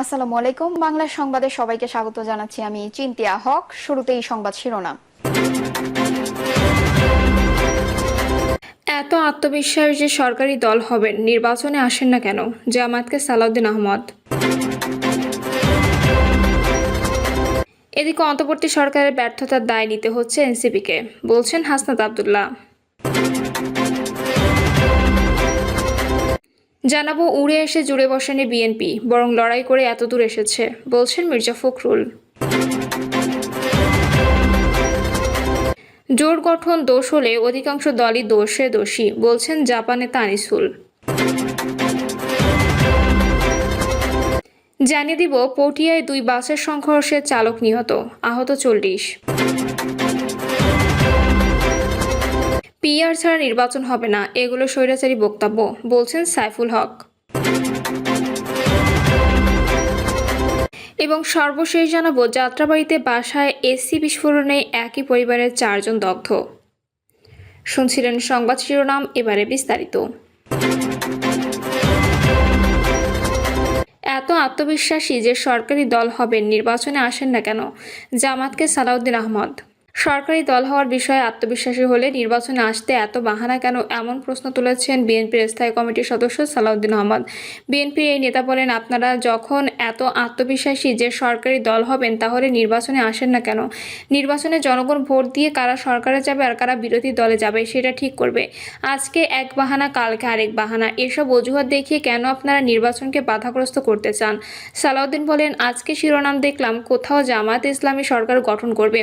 আসসালামু আলাইকুম। বাংলা সংবাদে সবাইকে স্বাগত জানাচ্ছি আমি চিন্তিয়া হক। শুরুতেই সংবাদ শিরোনাম। এত আত্মবিশ্বাস যে সরকারি দল হবেন নির্বাচনে আসেন না কেন? জামাতকে সালাউদ্দিন আহমদ। এদিকে অন্তর্বর্তী সরকারের ব্যর্থতার দায় নিতে হচ্ছে এনসিপিকে, বলছেন হাসনাত আবদুল্লাহ। জানাব উড়ে এসে জুড়ে বসেনি বিএনপি, বরং লড়াই করে এতদূর এসেছে, বলছেন মির্জা ফখরুল। জোট গঠন, দোষ হলে অধিকাংশ দলই দোষে দোষী, বলছেন জাপানে তানিসুল। জানিয়ে দিব, পটিয়ায় দুই বাসের সংঘর্ষে চালক নিহত, আহত চল্লিশ। পিআর ছাড়া নির্বাচন হবে না, এগুলো স্বৈরাচারী বক্তব্য, বলছেন সাইফুল হক। এবং সর্বশেষ জানাব, যাত্রাবাড়িতে বাসায় এসি বিস্ফোরণে একই পরিবারের চারজন দগ্ধ। শুনছিলেন সংবাদ শিরোনাম, এবারে বিস্তারিত। এত আত্মবিশ্বাসী যে সরকারি দল হবেন, নির্বাচনে আসেন না কেন? জামাতকে সালাউদ্দিন আহমদ। সরকারি দল হওয়ার বিষয়ে আত্মবিশ্বাসী হলে নির্বাচনে আসতে এত বাহানা কেন? এমন প্রশ্ন তুলেছেন বিএনপির স্থায়ী কমিটির সদস্য সালাউদ্দিন আহমদ। বিএনপির এই নেতা বলেন, আপনারা যখন এত আত্মবিশ্বাসী যে সরকারি দল হবেন, তাহলে নির্বাচনে আসেন না কেন? নির্বাচনে জনগণ ভোট দিয়ে কারা সরকারে যাবে আর কারা বিরোধী দলে যাবে, সেটা ঠিক করবে। আজকে এক বাহানা, কালকে আরেক বাহানা। এসব অজুহাত দেখিয়ে কেন আপনারা নির্বাচনকে বাধাগ্রস্ত করতে চান? সালাউদ্দিন বলেন, আজকে শিরোনাম দেখলাম, কোথাও জামাত ইসলামী সরকার গঠন করবে।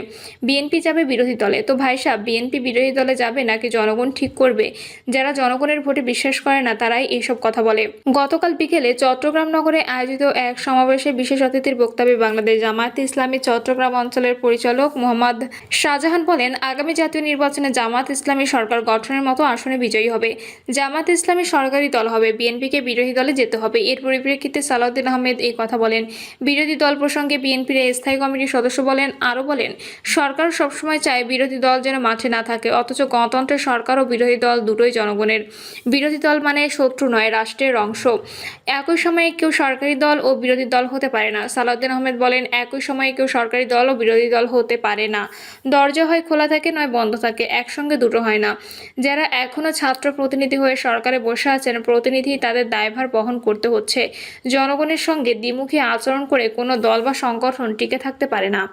বিএনপি যাবে বিরোধী দলে। তো ভাই সাহেব বিএনপি বিরোধী দলে যাবে নাকি জনগণ ঠিক করবে? যারা জনগণের ভোটে বিশ্বাস করে না, তারাই এইসব কথা বলে। গতকাল বিকেলে চট্টগ্রাম নগরে আয়োজিত এক সমাবেশে বিশেষ অতিথির বক্তব্যে বাংলাদেশ জামায়াত ইসলামী চট্টগ্রাম অঞ্চলের পরিচালক মোহাম্মদ শাহজাহান বলেন, আগামী জাতীয় নির্বাচনে জামাত ইসলামী সরকার গঠনের মতো আসনে বিজয়ী হবে। জামাত ইসলামী সরকারি দল হবে বিএনপিকে বিরোধী দলে যেতে হবে। এর পরিপ্রেক্ষিতে সালাউদ্দিন আহমেদ এই কথা বলেন। বিরোধী দল প্রসঙ্গে বিএনপির স্থায়ী কমিটির সদস্য বলেন, আরও বলেন, সরকার সবসময় চায় বিরোধী দল যেন মাঠে না থাকে, অথচ গণতন্ত্রের সরকার ও বিরোধী দল দুটোই জনগণের। বিরোধী দল মানে শত্রু নয়, রাষ্ট্রের অংশ। একই সময়ে কেউ সরকারি দল ও বিরোধী দল হতে পারে না। সালাউদ্দিন আহমেদ বলেন, একই সময়ে কেউ সরকারি দল ও বিরোধী দল হতে পারে না। দরজা হয় খোলা থাকে নয় বন্ধ থাকে, একসঙ্গে দুটো হয় না। যারা এখনও ছাত্র প্রতিনিধি হয়ে সরকারে বসে আছেন, প্রতিনিধি তাদের দায়ভার বহন করতে হচ্ছে। জনগণের সঙ্গে দ্বিমুখী আচরণ করে কোনো দল বা সংগঠন টিকে থাকতে পারে না।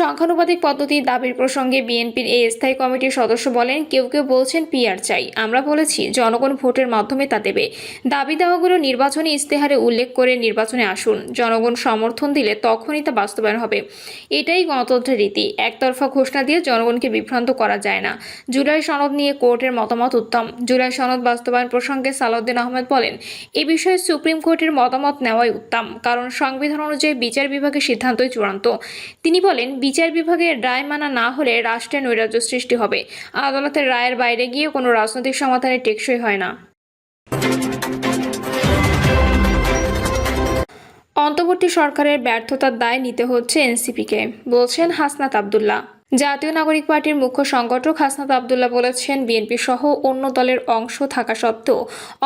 সংখ্যানুপাতিক পদ্ধতি দাবির প্রসঙ্গে বিএনপির এই স্থায়ী কমিটির সদস্য বলেন, কেউ কেউ বলছেন পিআর চাই। আমরা বলেছি, জনগণ ভোটের মাধ্যমে তা দেবে। দাবি দাওয়াগুলো নির্বাচনী ইস্তেহারে উল্লেখ করে নির্বাচনে আসুন। জনগণ সমর্থন দিলে তখনই তা বাস্তবায়ন হবে। এটাই গণতন্ত্রের রীতি। একতরফা ঘোষণা দিয়ে জনগণকে বিভ্রান্ত করা যায় না। জুলাই সনদ নিয়ে কোর্টের মতামত উত্তম। জুলাই সনদ বাস্তবায়ন প্রসঙ্গে সালাউদ্দিন আহমেদ বলেন, এ বিষয়ে সুপ্রিম কোর্টের মতামত নেওয়াই উত্তম, কারণ সংবিধান অনুযায়ী বিচার বিভাগের সিদ্ধান্তই চূড়ান্ত। তিনি বলেন বিচার বিভাগের রায় মানা না হলে রাষ্ট্রে নৈরাজ্য সৃষ্টি হবে। আদালতের রায়ের বাইরে গিয়ে কোনো রাজনৈতিক সমাধানে টেকসই হয় না। অন্তর্বর্তী সরকারের ব্যর্থতার দায় নিতে হচ্ছে এনসিপিকে, বলছেন হাসনাত আবদুল্লাহ। জাতীয় নাগরিক পার্টির মুখ্য সংগঠক হাসনাত আবদুল্লাহ বলেছেন, বিএনপি সহ অন্য দলের অংশ থাকা সত্ত্বেও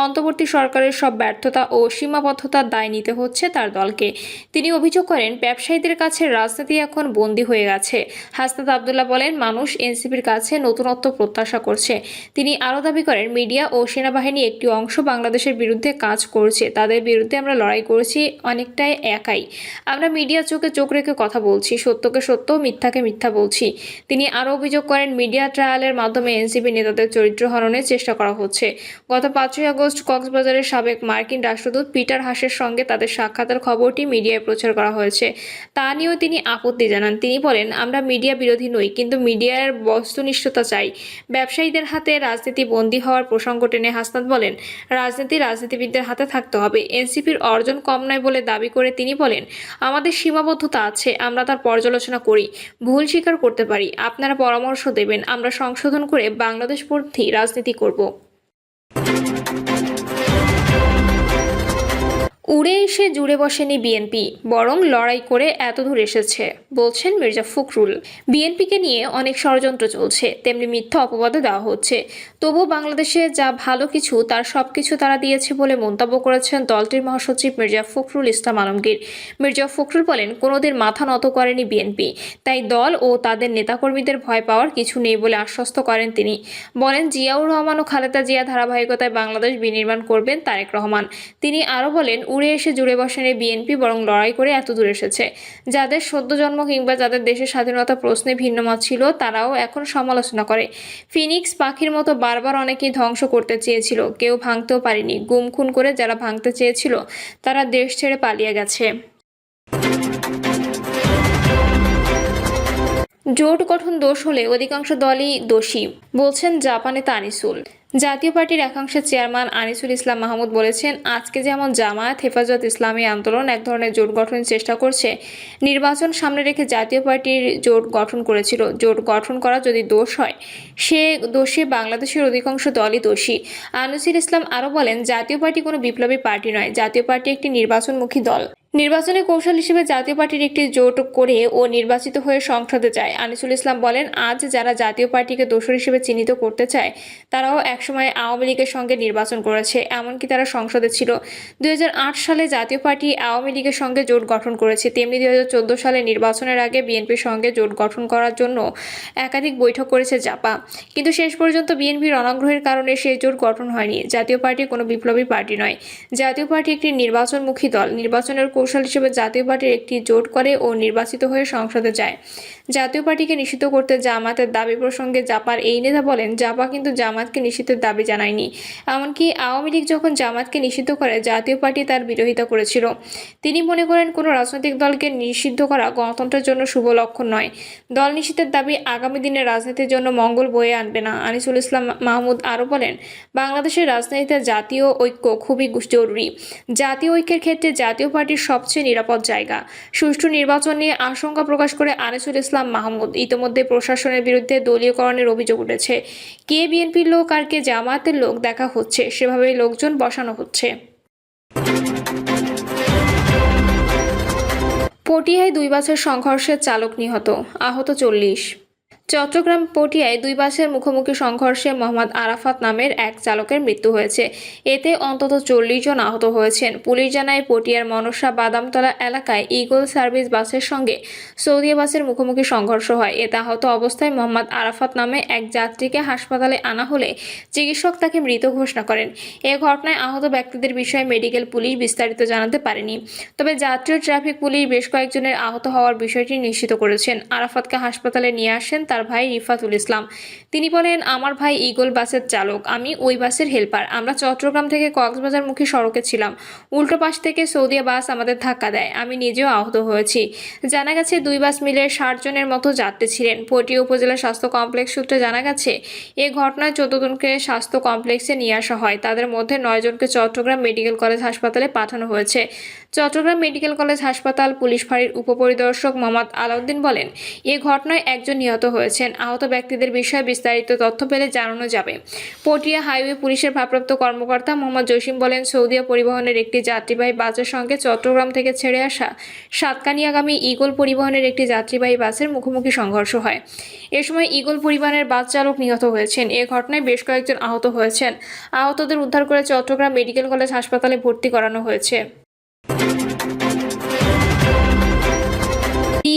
অন্তর্বর্তী সরকারের সব ব্যর্থতা ও সীমাবদ্ধতার দায় নিতে হচ্ছে তার দলকে। তিনি অভিযোগ করেন, ব্যবসায়ীদের কাছে রাজনীতি এখন বন্দী হয়ে গেছে। হাসনাত আবদুল্লাহ বলেন, মানুষ এনসিপির কাছে নতুনত্ব প্রত্যাশা করছে। তিনি আরও দাবি করেন, মিডিয়া ও সেনাবাহিনী একটি অংশ বাংলাদেশের বিরুদ্ধে কাজ করছে। তাদের বিরুদ্ধে আমরা লড়াই করেছি, অনেকটাই একাই। আমরা মিডিয়া চোখে চোখ রেখে কথা বলছি, সত্যকে সত্য, মিথ্যাকে মিথ্যা বলছি। তিনি আরও অভিযোগ করেন, মিডিয়া ট্রায়ালের মাধ্যমে এনসিপি নেতাদের চরিত্র হননের চেষ্টা করা হচ্ছে। গত পাঁচই আগস্ট কক্সবাজারের সাবেক মার্কিন রাষ্ট্রদূত পিটার হাসের সঙ্গে তাদের সাক্ষাতের খবরটি মিডিয়ায় প্রচার করা হয়েছে। তা নিয়েও তিনি আপত্তি জানান। তিনি বলেন, আমরা মিডিয়া বিরোধী নই, কিন্তু মিডিয়ার বস্তুনিষ্ঠতা চাই। ব্যবসায়ীদের হাতে রাজনীতি বন্দী হওয়ার প্রসঙ্গ টেনে হাসনাত বলেন, রাজনীতি রাজনীতিবিদদের হাতে থাকতে হবে। এনসিপির অর্জন কম নয় বলে দাবি করে তিনি বলেন, আমাদের সীমাবদ্ধতা আছে, আমরা তার পর্যালোচনা করি। ভুল স্বীকার করতে পারি। আপনারা পরামর্শ দেবেন আমরা সংশোধন করে বাংলাদেশ পন্থী রাজনীতি করব। উড়ে এসে জুড়ে বসেনি বিএনপি, বরং লড়াই করে এত দূর এসেছে, বলছেন মির্জা ফখরুল। বিএনপিকে নিয়ে অনেক ষড়যন্ত্র চলছে, তেমনি মিথ্যা অপবাদও দেওয়া হচ্ছে। তবুও বাংলাদেশে যা ভালো কিছু, তার সব কিছু তারা দিয়েছে বলে মন্তব্য করেছেন দলটির মহাসচিব মির্জা ফখরুল ইসলাম আলমগীর। মির্জা ফখরুল বলেন কোনোদিন মাথা নত করেনি বিএনপি, তাই দল ও তাদের নেতাকর্মীদের ভয় পাওয়ার কিছু নেই বলে আশ্বস্ত করেন তিনি। বলেন, জিয়াউর রহমান ও খালেদা জিয়া ধারাবাহিকতায় বাংলাদেশ বিনির্মাণ করবেন তারেক রহমান। তিনি আরও বলেন উড়ে এসে জুড়ে বসেনি বিএনপি, বরং লড়াই করে এত দূর এসেছে। যাদের সদ্য জন্ম কিংবা যাদের দেশের স্বাধীনতা প্রশ্নে ভিন্ন মত ছিল, তারাও এখন সমালোচনা করে। ফিনিক্স পাখির মতো বারবার অনেকেই ধ্বংস করতে চেয়েছিল, কেউ ভাঙতেও পারেনি। গুম খুন করে যারা ভাঙতে চেয়েছিল, তারা দেশ ছেড়ে পালিয়ে গেছে। জোট গঠন দোষ হলে অধিকাংশ দলই দোষী, বলছেন জাপানে তানিসুল। জাতীয় পার্টির একাংশের চেয়ারম্যান আনিসুল ইসলাম মাহমুদ বলেছেন, আজকে যেমন জামায়াত হেফাজত ইসলামী আন্দোলন এক ধরনের জোট গঠনের চেষ্টা করছে, নির্বাচন সামনে রেখে জাতীয় পার্টির জোট গঠন করেছিল। জোট গঠন করা যদি দোষ হয়, সে দোষে বাংলাদেশের অধিকাংশ দলই দোষী। আনিসুল ইসলাম আরও বলেন, জাতীয় পার্টি কোনো বিপ্লবী পার্টি নয়, জাতীয় পার্টি একটি নির্বাচনমুখী দল। নির্বাচনের কৌশল হিসেবে জাতীয় পার্টির একটি জোট করে ও নির্বাচিত হয়ে সংসদে যায়। আনিসুল ইসলাম বলেন, আজ যারা জাতীয় পার্টিকে দোষর হিসেবে চিহ্নিত করতে চায়, তারাও একসময় আওয়ামী লীগের সঙ্গে নির্বাচন করেছে, এমনকি তারা সংসদে ছিল। দুই হাজার আট সালে জাতীয় পার্টি আওয়ামী লীগের সঙ্গে জোট গঠন করেছে। তেমনি দুই হাজার চোদ্দ সালে নির্বাচনের আগে বিএনপির সঙ্গে জোট গঠন করার জন্য একাধিক বৈঠক করেছে জাপা। কিন্তু শেষ পর্যন্ত বিএনপির অনাগ্রহের কারণে সেই জোট গঠন হয়নি। জাতীয় পার্টি কোনো বিপ্লবী পার্টি নয়। জাতীয় পার্টি একটি নির্বাচনমুখী দল। নির্বাচনের কৌশল হিসেবে জাতীয় পার্টির একটি জোট করে ও নির্বাচিত হয়ে সংসদে যায়। জাতীয় পার্টিকে নিষিদ্ধ করতে জামাতের দাবি প্রসঙ্গে জাপার এই নেতা বলেন, জাপা কিন্তু জামাতকে নিষিদ্ধের দাবি জানায়নি। এমনকি আওয়ামী লীগ যখন জামাতকে নিষিদ্ধ করে, জাতীয় পার্টি তার বিরোধিতা করেছিল। তিনি মনে করেন, কোনো রাজনৈতিক দলকে নিষিদ্ধ করা গণতন্ত্রের জন্য শুভ লক্ষণ নয়। দল নিষিদ্ধের দাবি আগামী দিনে রাজনীতির জন্য মঙ্গল বয়ে আনবে না। আনিসুল ইসলাম মাহমুদ আরও বলেন, বাংলাদেশের রাজনীতিতে জাতীয় ঐক্য খুবই জরুরি। জাতীয় ঐক্যের ক্ষেত্রে জাতীয় পার্টির সবচেয়ে নিরাপদ জায়গা। সুষ্ঠু নির্বাচন নিয়ে আশঙ্কা প্রকাশ করে আনিসুল ইসলাম মাহমুদ। ইতোমধ্যে প্রশাসনের বিরুদ্ধে দলীয়করণের অভিযোগ উঠেছে। কে বিএনপির লোক আর কে জামায়াতের লোক দেখা হচ্ছে। সেভাবেই লোকজন বসানো হচ্ছে। পটিয়ায় দুই বাসের সংঘর্ষে চালক নিহত। আহত চল্লিশ। চট্টগ্রাম পটিয়ায় দুই বাসের মুখোমুখি সংঘর্ষে মোহাম্মদ আরাফাত নামের এক চালকের মৃত্যু হয়েছে। এতে অন্তত চল্লিশ জন আহত হয়েছেন। পুলিশ জানায়, পটিয়ার মনসা বাদামতলা এলাকায় ইগল সার্ভিস বাসের সঙ্গে সৌদিয়া বাসের মুখোমুখি সংঘর্ষ হয়। এতে আহত অবস্থায় মোহাম্মদ আরাফাত নামে এক যাত্রীকে হাসপাতালে আনা হলে চিকিৎসক তাকে মৃত ঘোষণা করেন। এ ঘটনায় আহত ব্যক্তিদের বিষয়ে মেডিকেল পুলিশ বিস্তারিত জানাতে পারেনি। তবে ও ট্রাফিক পুলিশ বেশ কয়েকজনের আহত হওয়ার বিষয়টি নিশ্চিত করেছেন। আরাফাতকে হাসপাতালে নিয়ে আসেন ভাই রিফাতুল ইসলাম। তিনি বলেন, আমার ভাই ইগল বাসের চালক, আমি ওই বাসের হেল্পার। আমরা চট্টগ্রাম থেকে কক্সবাজার কক্সবাজারমুখী সড়কে ছিলাম। উল্টো পাশ থেকে সৌদিয়া বাস আমাদের ধাক্কা দেয়। আমি নিজেও আহত হয়েছি। জানা গেছে, দুই বাস মিলে ষাট জনের মতো যাত্রী ছিলেন। পটিয়া উপজেলা স্বাস্থ্য কমপ্লেক্স সূত্রে জানা গেছে, এ ঘটনায় চোদ্দ জনকে স্বাস্থ্য কমপ্লেক্সে নিয়ে আসা হয়। তাদের মধ্যে নয় জনকে চট্টগ্রাম মেডিকেল কলেজ হাসপাতালে পাঠানো হয়েছে। চট্টগ্রাম মেডিকেল কলেজ হাসপাতাল, পুলিশ ফাঁড়ির উপপরিদর্শক মোহাম্মদ আলাউদ্দিন বলেন, এ ঘটনায় একজন নিহত হয়েছেন আহত ব্যক্তিদের বিষয়ে বিস্তারিত তথ্য পেলে জানানো যাবে। পটিয়া হাইওয়ে পুলিশের ভারপ্রাপ্ত কর্মকর্তা মোহাম্মদ জসিম বলেন, সৌদিয়া পরিবহনের একটি যাত্রীবাহী বাসের সঙ্গে চট্টগ্রাম থেকে ছেড়ে আসা সাতকানিয়াগামী ইগল পরিবহনের একটি যাত্রীবাহী বাসের মুখোমুখি সংঘর্ষ হয়। এ সময় ইগল পরিবহনের বাস চালক নিহত হয়েছেন। এ ঘটনায় বেশ কয়েকজন আহত হয়েছেন। আহতদের উদ্ধার করে চট্টগ্রাম মেডিকেল কলেজ হাসপাতালে ভর্তি করানো হয়েছে।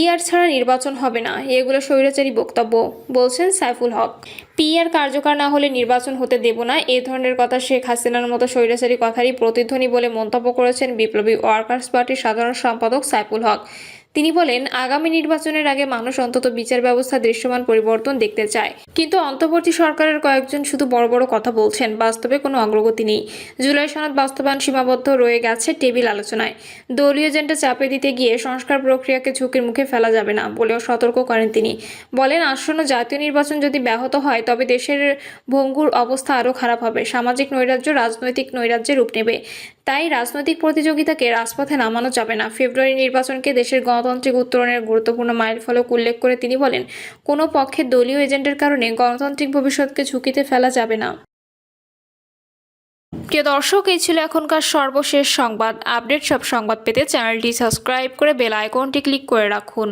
পিআর ছাড়া নির্বাচন হবে না। এগুলো স্বৈরাচারী বক্তব্য, বলছেন সাইফুল হক। পিআর কার্যকর না হলে নির্বাচন হতে দেব না, এ ধরনের কথা শেখ হাসিনার মতো স্বৈরাচারী কথারই প্রতিধ্বনি বলে মন্তব্য করেছেন বিপ্লবী ওয়ার্কার্স পার্টির সাধারণ সম্পাদক সাইফুল হক। তিনি বলেন, আগামী নির্বাচনের আগে মানুষ অন্তত বিচার ব্যবস্থা দৃশ্যমান পরিবর্তন দেখতে চায়। কিন্তু অন্তর্বর্তী সরকারের কয়েকজন শুধু বড় বড় কথা বলছেন, বাস্তবে কোনো অগ্রগতি নেই। জুলাই সনদ বাস্তবায়ন সীমাবদ্ধ রয়ে গেছে টেবিল আলোচনায়। দলীয় এজেন্ডা চাপে দিতে গিয়ে সংস্কার প্রক্রিয়াকে ঝুঁকির মুখে ফেলা যাবে না বলেও সতর্ক করেন তিনি। বলেন, আসন্ন জাতীয় নির্বাচন যদি ব্যাহত হয়, তবে দেশের ভঙ্গুর অবস্থা আরও খারাপ হবে। সামাজিক নৈরাজ্য, রাজনৈতিক নৈরাজ্যে রূপ নেবে। তাই রাজনৈতিক প্রতিযোগিতাকে রাজপথে নামানো যাবে না। ফেব্রুয়ারি নির্বাচনকে দেশের গণতান্ত্রিক উত্তরণের গুরুত্বপূর্ণ মাইলফলক উল্লেখ করে তিনি বলেন, কোনো পক্ষের দলীয় এজেন্টের কারণে গণতান্ত্রিক ভবিষ্যৎকে ঝুঁকিতে ফেলা যাবে না। প্রিয় দর্শক, এই ছিল এখনকার সর্বশেষ সংবাদ। আপডেট সব সংবাদ পেতে চ্যানেলটি সাবস্ক্রাইব করে বেল আইকনটি ক্লিক করে রাখুন।